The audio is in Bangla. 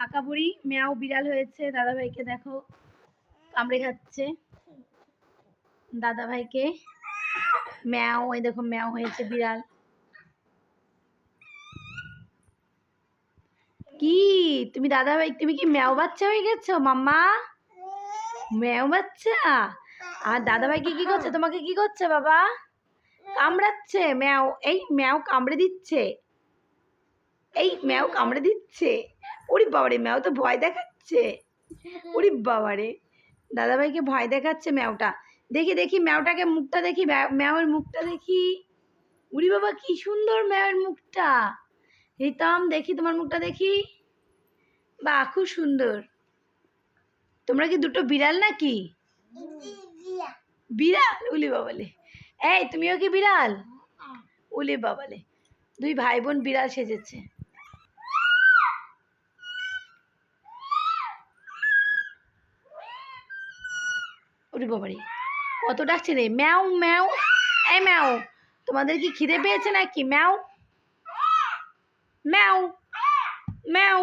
আঁকা বুড়ি, ম্যাও বিড়াল হয়েছে, দাদাভাইকে দেখো, কামড়ে খাচ্ছে। দাদাভাইকে, ম্যাও ওই দেখো ম্যাও হয়েছে বিড়াল। কি? তুমি দাদাভাই, তুমি কি ম্যাও বাচ্চা হয়ে গেছো, মাম্মা? ম্যাও বাচ্চা? আর দাদাভাইকে কি করছে? তোমাকে কি করছে, বাবা? কামড়াচ্ছে, ম্যাও, এই ম্যাও কামড়ে দিচ্ছে। এই ম্যাও কামড়ে দিচ্ছে। ওরে বাবারে, ম্যাও তো ভয় দেখাচ্ছে। ওরে বাবারে, দাদাভাইকে ভয় দেখাচ্ছে ম্যাওটা। দেখি দেখি ম্যাওটাকে মুখটা দেখি ম্যাও- ম্যাওয়ের মুখটা দেখি। উরি বাবা, কি সুন্দর ম্যাওয়ের মুখটা। রিতম, দেখি তোমার মুখটা দেখি। বাহ খুব সুন্দর। তোমরা কি দুটো বিড়াল নাকি? বিড়াল? উলি বাবালে। এই, তুমিও কি বিড়াল? উলি বাবালে। দুই ভাই বোন বিড়াল সেজেছে। উরি বাবারে কত ডাকছে রে ম্যাও ম্যাও, এই ম্যাও, তোমাদের কি খিদে পেয়েছে নাকি? ম্যাও ম্যাও ম্যাও